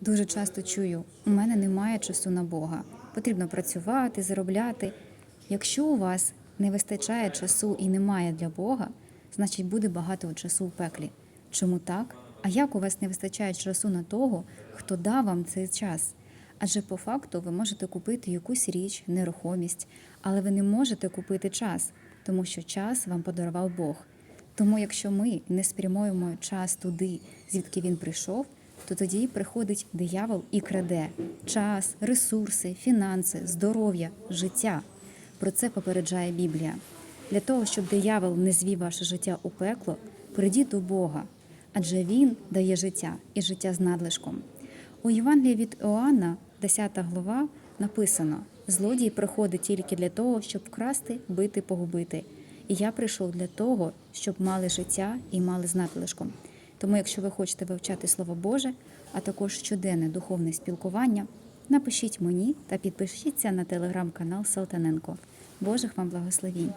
Дуже часто чую, у мене немає часу на Бога. Потрібно працювати, заробляти. Якщо у вас не вистачає часу і немає для Бога, значить буде багато часу в пеклі. Чому так? А як у вас не вистачає часу на того, хто дав вам цей час? Адже по факту ви можете купити якусь річ, нерухомість, але ви не можете купити час, тому що час вам подарував Бог. Тому, якщо ми не спрямуємо час туди, звідки він прийшов, то тоді приходить диявол і краде час, ресурси, фінанси, здоров'я, життя. Про це попереджає Біблія. Для того, щоб диявол не звів ваше життя у пекло, прийдіть до Бога, адже Він дає життя і життя з надлишком. У Євангелії від Іоанна, 10 глава, написано: злодій приходить тільки для того, щоб вкрасти, бити, погубити. І я прийшов для того, щоб мали життя і мали з надлишком. Тому, якщо ви хочете вивчати Слово Боже, а також щоденне духовне спілкування, напишіть мені та підпишіться на телеграм-канал Салтаненко. Божих вам благословінь!